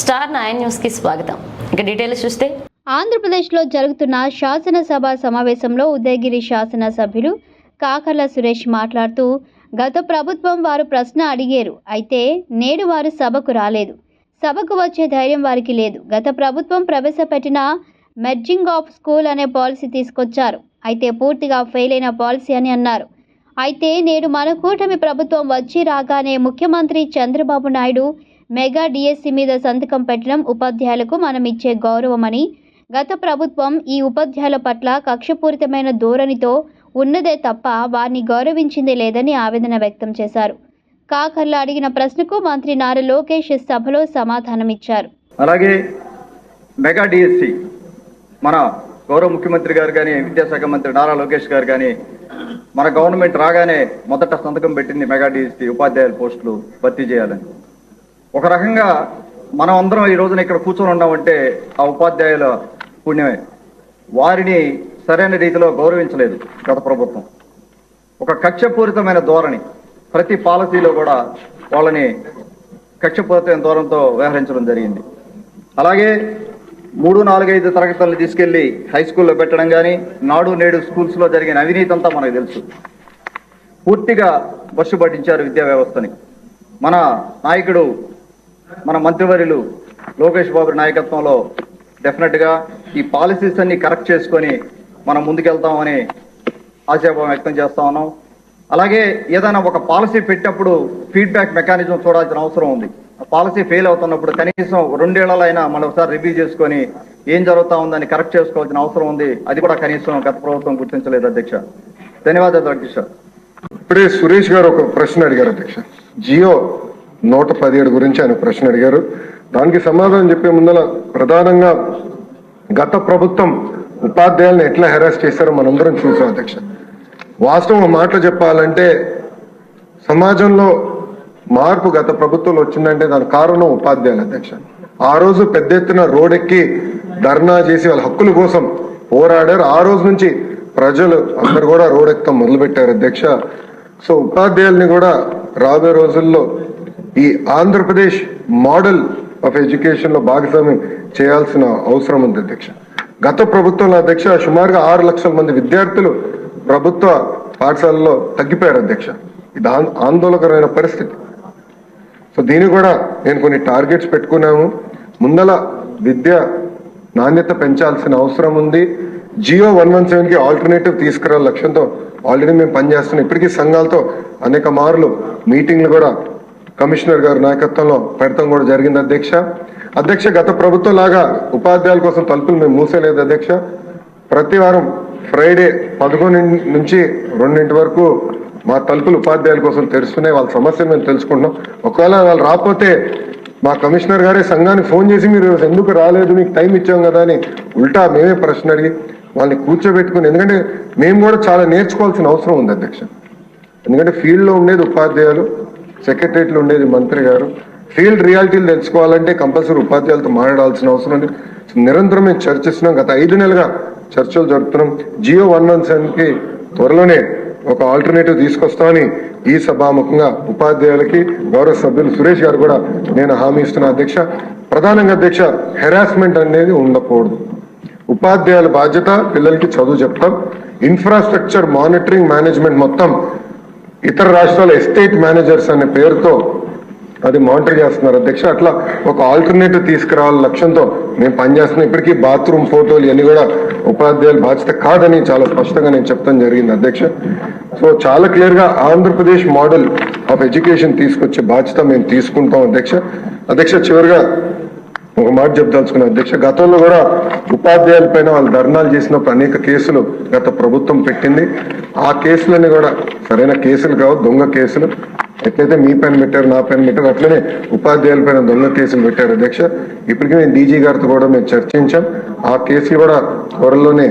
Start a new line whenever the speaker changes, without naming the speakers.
Star nine న్యూస్కి స్వాగతం. ఇక డీటెయిల్స్ చూస్తే
ఆంధ్రప్రదేశ్లో జరుగుతున్న శాసనసభ సమావేశంలో ఉదయగిరి శాసనసభ్యులు కాకర్ల సురేష్ మాట్లాడుతూ గత ప్రభుత్వం వారు ప్రశ్న అడిగారు. అయితే నేడు వారు సభకు రాలేదు. సభకు వచ్చే ధైర్యం వారికి లేదు. గత ప్రభుత్వం ప్రవేశపెట్టిన మెర్జింగ్ ఆఫ్ స్కూల్ అనే పాలసీ తీసుకొచ్చారు. అయితే పూర్తిగా ఫెయిల్ అయిన పాలసీ అని అన్నారు. అయితే నేడు మన కూటమి ప్రభుత్వం వచ్చి రాగానే ముఖ్యమంత్రి చంద్రబాబు నాయుడు మెగా డిఎస్సి మీద సంతకం పెట్టడం ఉపాధ్యాయులకు మనం ఇచ్చే గౌరవమని గత ప్రభుత్వం ఈ ఉపాధ్యాయుల పట్ల కక్షపూరితమైన ధోరణితో ఉన్నదే తప్ప వారిని గౌరవించింది లేదని ఆవేదన వ్యక్తం చేశారు. కాకర్ల అడిగిన ప్రశ్నకు మంత్రి నారా లోకేష్ సభలో సమాధానమిచ్చారు.
అలాగే మెగా డిఎస్సి మన గౌరవ ముఖ్యమంత్రి గారు కానీ విద్యాశాఖ మంత్రి నారా లోకేష్ గారు కానీ మన గవర్నమెంట్ రాగానే మొదట సంతకం పెట్టింది మెగా డిఎస్సి ఉపాధ్యాయుల పోస్టులు భర్తీ చేయాలని. ఒక రకంగా మనం అందరం ఈ రోజున ఇక్కడ కూర్చొని ఉన్నామంటే ఆ ఉపాధ్యాయుల పుణ్యమే. వారిని సరైన రీతిలో గౌరవించలేదు గత ప్రభుత్వం. ఒక కక్షపూరితమైన ధోరణి ప్రతి పాలసీలో కూడా వాళ్ళని కక్షపూరితమైన ధోరణితో వ్యవహరించడం జరిగింది. అలాగే మూడు నాలుగైదు తరగతులను తీసుకెళ్ళి హై స్కూల్లో పెట్టడం కానీ నాడు నేడు స్కూల్స్లో జరిగిన అవినీతి అంతా మనకు తెలుసు. పూర్తిగా బస్సు పట్టించారు విద్యా వ్యవస్థని. మన నాయకుడు మన మంత్రివర్యులు లోకేష్ బాబు నాయకత్వంలో డెఫినెట్గా ఈ పాలసీస్ అన్ని కరెక్ట్ చేసుకొని మనం ముందుకెళ్తామని ఆశాభావం వ్యక్తం చేస్తా ఉన్నాం. అలాగే ఏదైనా ఒక పాలసీ పెట్టినప్పుడు ఫీడ్బ్యాక్ మెకానిజం చూడాల్సిన అవసరం ఉంది. ఆ పాలసీ ఫెయిల్ అవుతున్నప్పుడు కనీసం రెండేళ్ళైనా మనం ఒకసారి రివ్యూ చేసుకొని ఏం జరుగుతా ఉందని కరెక్ట్ చేసుకోవాల్సిన అవసరం ఉంది. అది కూడా కనీసం గత ప్రభుత్వం గుర్తించలేదు అధ్యక్ష. ధన్యవాదాలు అధ్యక్ష.
ఇప్పుడే సురేష్ గారు ఒక ప్రశ్న అడిగారు అధ్యక్ష. జియో నూట పదిహేడు గురించి ఆయన ప్రశ్న అడిగారు. దానికి సమాధానం చెప్పే ముందర ప్రధానంగా గత ప్రభుత్వం ఉపాధ్యాయులను ఎట్లా హెరాస్ చేశారో మనందరం చూసాం అధ్యక్ష. వాస్తవం మాటలు చెప్పాలంటే సమాజంలో మార్పు గత ప్రభుత్వంలో వచ్చిందంటే దాని కారణం ఉపాధ్యాయులు అధ్యక్ష. ఆ రోజు పెద్ద ఎత్తున రోడెక్కి ధర్నా చేసి వాళ్ళ హక్కుల కోసం పోరాడారు. ఆ రోజు నుంచి ప్రజలు అందరు కూడా రోడెక్కడం మొదలుపెట్టారు అధ్యక్ష. సో ఉపాధ్యాయుల్ని కూడా రాబోయే రోజుల్లో ఈ ఆంధ్రప్రదేశ్ మోడల్ ఆఫ్ ఎడ్యుకేషన్లో భాగస్వామ్యం చేయాల్సిన అవసరం ఉంది అధ్యక్ష. గత ప్రభుత్వంలో అధ్యక్ష సుమారుగా ఆరు లక్షల మంది విద్యార్థులు ప్రభుత్వ పాఠశాలలో తగ్గిపోయారు అధ్యక్ష. ఇది ఆందోళనకరమైన పరిస్థితి. సో దీన్ని కూడా నేను కొన్ని టార్గెట్స్ పెట్టుకున్నాము. ముందల విద్య నాణ్యత పెంచాల్సిన అవసరం ఉంది. జియో వన్ వన్ సెవెన్కి ఆల్టర్నేటివ్ తీసుకురా లక్ష్యంతో ఆల్రెడీ మేము పనిచేస్తున్నాం. ఇప్పటికీ సంఘాలతో అనేక మార్లు మీటింగ్లు కూడా కమిషనర్ గారి నాయకత్వంలో పెడతాం కూడా జరిగింది అధ్యక్ష. అధ్యక్ష గత ప్రభుత్వం లాగా ఉపాధ్యాయుల కోసం తలుపులు మేము మూసేలేదు అధ్యక్ష. ప్రతి వారం ఫ్రైడే పదకొండు నుంచి రెండింటి వరకు మా తలుపులు ఉపాధ్యాయుల కోసం తెరుస్తున్నాయి. వాళ్ళ సమస్యను మేము తెలుసుకుంటున్నాం. ఒకవేళ వాళ్ళు రాకపోతే మా కమిషనర్ గారే సంఘానికి ఫోన్ చేసి మీరు ఎందుకు రాలేదు మీకు టైం ఇచ్చాం కదా అని ఉల్టా మేమే ప్రశ్న అడిగి వాళ్ళని కూర్చోబెట్టుకుని ఎందుకంటే మేము కూడా చాలా నేర్చుకోవాల్సిన అవసరం ఉంది అధ్యక్ష. ఎందుకంటే ఫీల్డ్లో ఉండేది ఉపాధ్యాయులు. సెక్రటరియట్లో ఉండేది మంత్రి గారు. ఫీల్డ్ రియాలిటీలు తెలుసుకోవాలంటే కంపల్సరీ ఉపాధ్యాయులతో మాట్లాడాల్సిన అవసరం ఉంది. నిరంతరం మేము చర్చిస్తున్నాం. గత ఐదు నెలలుగా చర్చలు జరుపుతున్నాం. జియో వన్ వన్ సెవెన్కి త్వరలోనే ఒక ఆల్టర్నేటివ్ తీసుకొస్తామని ఈ సభాముఖంగా ఉపాధ్యాయులకి గౌరవ సభ్యులు సురేష్ గారు కూడా నేను హామీ ఇస్తున్న అధ్యక్ష. ప్రధానంగా అధ్యక్ష హెరాస్మెంట్ అనేది ఉండకూడదు. ఉపాధ్యాయుల బాధ్యత పిల్లలకి చదువు చెప్తాం. ఇన్ఫ్రాస్ట్రక్చర్ మానిటరింగ్ మేనేజ్మెంట్ మొత్తం ఇతర రాష్ట్రాల ఎస్టేట్ మేనేజర్స్ అనే పేరుతో అది మానిటర్ చేస్తున్నారు. అధ్యక్ష అట్లా ఒక ఆల్టర్నేటివ్ తీసుకురావాలని లక్ష్యంతో మేము పనిచేస్తున్నాం. ఇప్పటికీ బాత్రూమ్ ఫోటోలు ఇవన్నీ కూడా ఉపాధ్యాయుల బాధ్యత కాదని చాలా స్పష్టంగా నేను చెప్తాం జరిగింది అధ్యక్ష. సో చాలా క్లియర్గా ఆంధ్రప్రదేశ్ మోడల్ ఆఫ్ ఎడ్యుకేషన్ తీసుకొచ్చే బాధ్యత మేము తీసుకుంటాం అధ్యక్ష. అధ్యక్ష చివరిగా ఒక మాట చెప్దలుచుకున్న అధ్యక్ష గతంలో కూడా ఉపాధ్యాయుల పైన వాళ్ళు ధర్నాలు చేసినప్పుడు అనేక కేసులు గత ప్రభుత్వం పెట్టింది. ఆ కేసులని కూడా సరైన కేసులు కావు దొంగ కేసులు. ఎట్లయితే మీ పైన పెట్టారు నా పైన పెట్టారు అట్లనే ఉపాధ్యాయుల పైన దొంగ కేసులు పెట్టారు అధ్యక్ష. ఇప్పటికీ మేము డీజీ గారితో కూడా మేము చర్చించాం. ఆ కేసులు కూడా త్వరలోనే